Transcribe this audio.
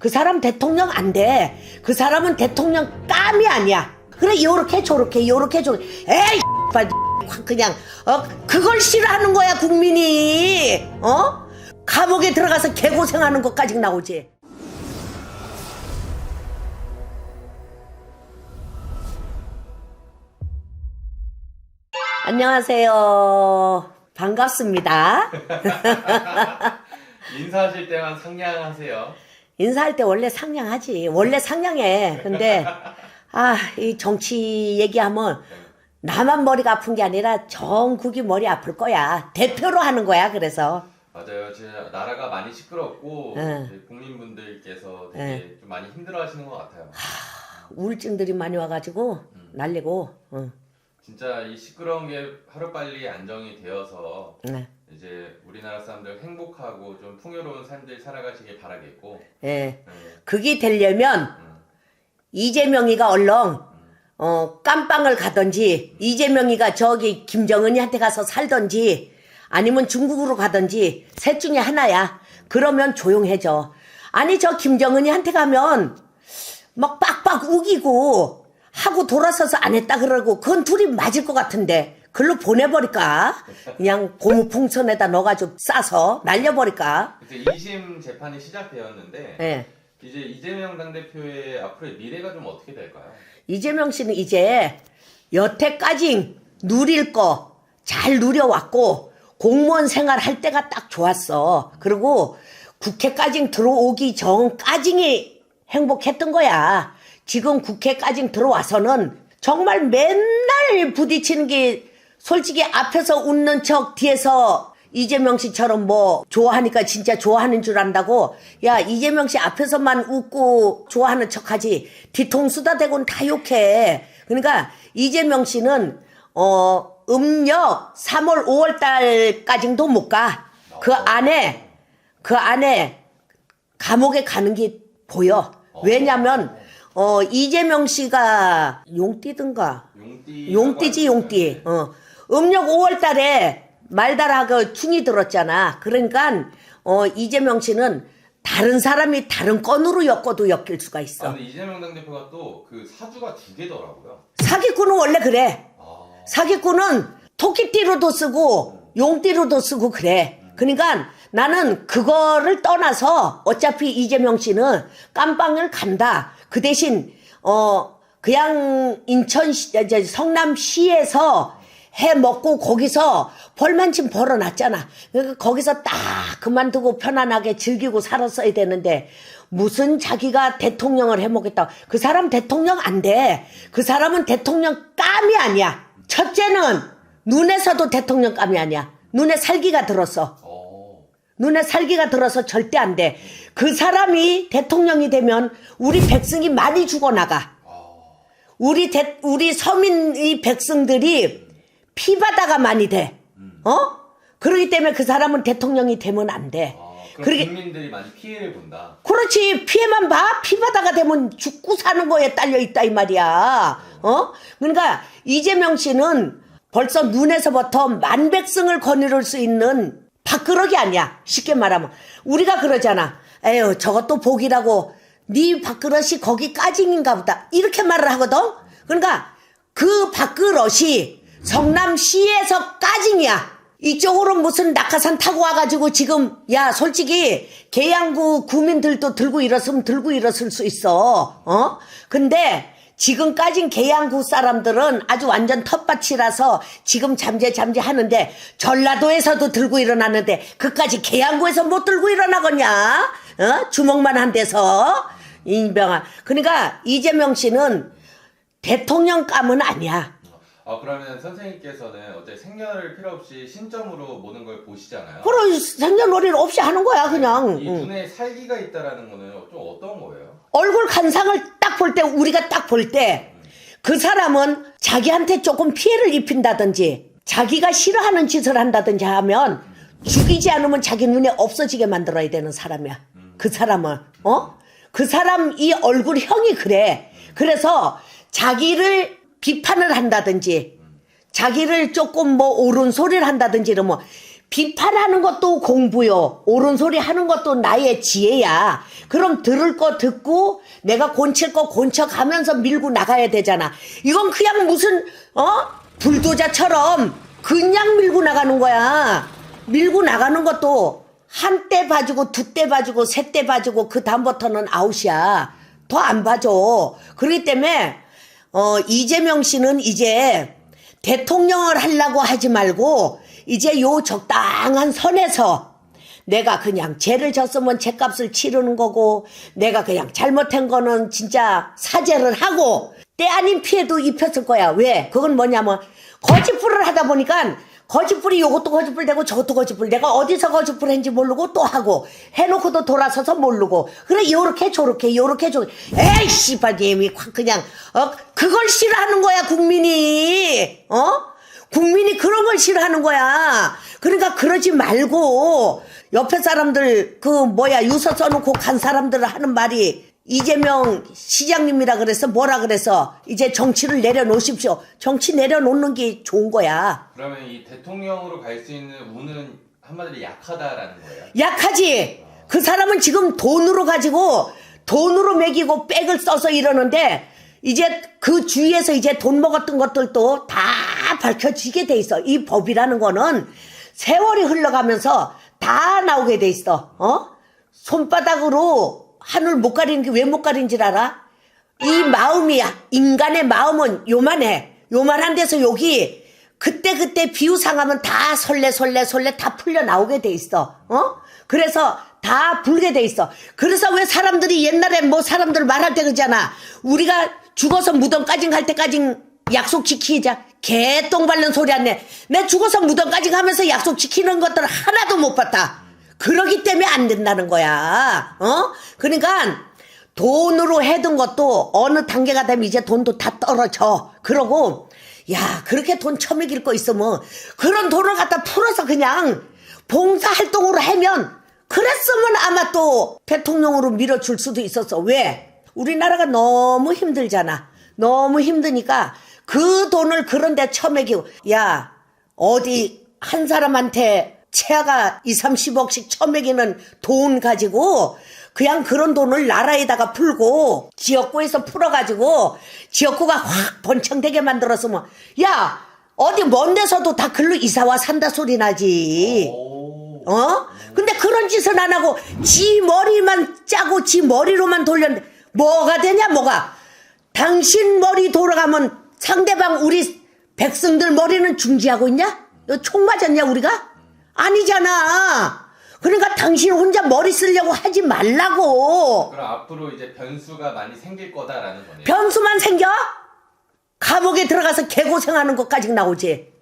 그 사람 대통령 안 돼. 그 사람은 대통령 깜이 아니야. 그래 요렇게 저렇게 요렇게 저렇게 에이 발 그냥 어 그걸 싫어하는 거야 국민이 어 감옥에 들어가서 개고생하는 것까지 나오지. 안녕하세요. 반갑습니다. 인사하실 때만 상냥하세요. 인사할 때 원래 상냥하지. 원래 상냥해. 근데, 아, 이 정치 얘기하면 나만 머리가 아픈 게 아니라 전국이 머리 아플 거야. 대표로 하는 거야, 그래서. 맞아요. 진짜 나라가 많이 시끄럽고 네. 이제 국민분들께서 되게 네. 좀 많이 힘들어 하시는 것 같아요. 우울증들이 많이 와가지고 날리고, 응. 진짜 이 시끄러운 게 하루 빨리 안정이 되어서 네. 이제 우리나라 사람들 행복하고 좀 풍요로운 삶들 살아가시길 바라겠고. 예. 네. 그게 되려면 음. 이재명이가 얼렁, 어, 깜빵을 가든지, 이재명이가 저기 김정은이한테 가서 살든지, 아니면 중국으로 가든지, 셋 중에 하나야. 그러면 조용해져. 아니, 저 김정은이한테 가면, 막 빡빡 우기고, 하고 돌아서서 안 했다 그러고, 그건 둘이 맞을 것 같은데, 글로 보내버릴까? 그냥 고무풍선에다 넣어가지고 싸서 날려버릴까? 이제 2심 재판이 시작되었는데 예. 이제 이재명 당대표의 앞으로의 미래가 좀 어떻게 될까요? 이재명 씨는 이제 여태까지 누릴 거 잘 누려왔고 공무원 생활 할 때가 딱 좋았어. 그리고 국회까지 들어오기 전까지 행복했던 거야. 지금 국회까지 들어와서는 정말 맨날 부딪히는 게 솔직히 앞에서 웃는 척 뒤에서 이재명 씨처럼 뭐 좋아하니까 진짜 좋아하는 줄 안다고? 야 이재명 씨 앞에서만 웃고 좋아하는 척하지. 뒤통수다 대고는 다 욕해. 그러니까 이재명 씨는 어 음력 3월 5월 달까지도 못 가. 그 안에 그 안에 감옥에 가는 게 보여. 왜냐면 어 이재명 씨가 용띠든가. 용띠. 용띠지 용띠. 어. 음력 5월 달에 말달하고 충이 들었잖아. 그러니까 어 이재명 씨는 다른 사람이 다른 건으로 엮어도 엮일 수가 아, 있어. 근데 이재명 당대표가 또 그 사주가 두 개더라고요. 사기꾼은 원래 그래. 아, 사기꾼은 토끼띠로도 쓰고 용띠로도 쓰고 그래. 그러니까 나는 그거를 떠나서 어차피 이재명 씨는 깜빵을 간다. 그 대신 어 그냥 인천 성남시에서 해 먹고 거기서 벌만큼 벌어놨잖아. 그러니까 거기서 딱 그만두고 편안하게 즐기고 살았어야 되는데 무슨 자기가 대통령을 해 먹겠다. 그 사람 대통령 안 돼. 그 사람은 대통령 깜이 아니야. 첫째는 눈에서도 대통령 깜이 아니야. 눈에 살기가 들었어. 어. 눈에 살기가 들어서 절대 안 돼. 그 사람이 대통령이 되면 우리 백성이 많이 죽어나가. 우리 대, 우리 서민의 백성들이 피바다가 많이 돼. 어? 그러기 때문에 그 사람은 대통령이 되면 안 돼. 아, 그럼 그러게 국민들이 많이 피해를 본다. 그렇지. 피해만 봐. 피바다가 되면 죽고 사는 거에 딸려 있다 이 말이야. 어? 그러니까 이재명 씨는 벌써 눈에서부터 만백성을 거느릴 수 있는 밥그릇이 아니야. 쉽게 말하면. 우리가 그러잖아. 에휴 저것도 복이라고. 네 밥그릇이 거기까지인가 보다. 이렇게 말을 하거든? 그러니까 그 밥그릇이 성남시에서까지냐. 이쪽으로 무슨 낙하산 타고 와가지고 지금 야 솔직히 계양구 구민들도 들고 일었으면 들고 일었을 수 있어. 어? 근데 지금까진 계양구 사람들은 아주 완전 텃밭이라서 지금 잠재 잠재 하는데 전라도에서도 들고 일어나는데 그까지 계양구에서 못 들고 일어나겠냐? 어? 주먹만 한 데서. 인병아. 그러니까 이재명 씨는 대통령 감은 아니야 아 그러면 선생님께서는 어째 생년을 필요 없이 신점으로 모든 걸 보시잖아요. 그런 생년월일 없이 하는 거야 그냥 이 응. 눈에 살기가 있다라는 거는 좀 어떤 거예요? 얼굴 간상을 딱 볼 때 우리가 딱 볼 때 그 사람은 자기한테 조금 피해를 입힌다든지 자기가 싫어하는 짓을 한다든지 하면 죽이지 않으면 자기 눈에 없어지게 만들어야 되는 사람이야. 그 사람은 어? 그 사람 이 얼굴형이 그래. 그래서 자기를 비판을 한다든지 자기를 조금 뭐 옳은 소리를 한다든지 이러면 비판하는 것도 공부요. 옳은 소리 하는 것도 나의 지혜야. 그럼 들을 거 듣고 내가 곤칠 거 곤쳐 가면서 밀고 나가야 되잖아. 이건 그냥 무슨 어 불도자처럼 그냥 밀고 나가는 거야. 밀고 나가는 것도 한대 봐주고 두대 봐주고 세대 봐주고 그 다음부터는 아웃이야. 더 안 봐줘. 그렇기 때문에 어 이재명 씨는 이제 대통령을 하려고 하지 말고 이제 요 적당한 선에서 내가 그냥 죄를 졌으면 죄값을 치르는 거고 내가 그냥 잘못한 거는 진짜 사죄를 하고 때 아닌 피해도 입혔을 거야. 왜? 그건 뭐냐면 거짓불을 하다 보니까 거짓불이 요것도 거짓불 되고 저것도 거짓불. 내가 어디서 거짓불 했는지 모르고 또 하고 해놓고도 돌아서서 모르고. 그래 요렇게 저렇게 요렇게 저렇게. 에이 씨발 님이 확 그냥 어? 그걸 싫어하는 거야 국민이. 어? 국민이 그런 걸 싫어하는 거야. 그러니까 그러지 말고 옆에 사람들 그 뭐야 유서 써놓고 간 사람들 하는 말이 이재명 시장님이라 그래서 뭐라 그래서 이제 정치를 내려놓으십시오. 정치 내려놓는 게 좋은 거야. 그러면 이 대통령으로 갈 수 있는 운은 한마디로 약하다라는 거예요. 약하지. 그 사람은 지금 돈으로 가지고 돈으로 먹이고 백을 써서 이러는데 이제 그 주위에서 이제 돈 먹었던 것들도 다 밝혀지게 돼 있어. 이 법이라는 거는 세월이 흘러가면서 다 나오게 돼 있어. 어? 손바닥으로 하늘 못 가리는 게 왜 못 가리는 줄 알아? 이 마음이야. 인간의 마음은 요만해. 요만한 데서 여기 그때그때 비유상하면 다 설레 설레 설레 다 풀려 나오게 돼 있어. 어? 그래서 다 불게 돼 있어. 그래서 왜 사람들이 옛날에 뭐 사람들 말할 때 그러잖아. 우리가 죽어서 무덤까지 갈 때까지 약속 지키자. 개똥 밟는 소리 안 내. 내 죽어서 무덤까지 가면서 약속 지키는 것들 하나도 못 봤다. 그러기 때문에 안 된다는 거야. 어? 그러니까 돈으로 해둔 것도 어느 단계가 되면 이제 돈도 다 떨어져. 그러고, 야, 그렇게 돈 처먹일 거 있으면 그런 돈을 갖다 풀어서 그냥 봉사 활동으로 하면 그랬으면 아마 또 대통령으로 밀어줄 수도 있었어. 왜? 우리나라가 너무 힘들잖아. 너무 힘드니까 그 돈을 그런데 처먹이고, 야, 어디 한 사람한테 채아가 2, 30억씩 처먹이는 돈 가지고 그냥 그런 돈을 나라에다가 풀고 지역구에서 풀어가지고 지역구가 확 번창되게 만들었으면 야 어디 먼 데서도 다 글로 이사와 산다 소리 나지 오. 어? 근데 그런 짓은 안 하고 지 머리만 짜고 지 머리로만 돌렸는데 뭐가 되냐 뭐가 당신 머리 돌아가면 상대방 우리 백성들 머리는 중지하고 있냐? 너총 맞았냐 우리가? 아니잖아. 그러니까 당신 혼자 머리 쓰려고 하지 말라고. 그럼 앞으로 이제 변수가 많이 생길 거다라는 거네요. 변수만 생겨? 감옥에 들어가서 개고생하는 것까지 나오지.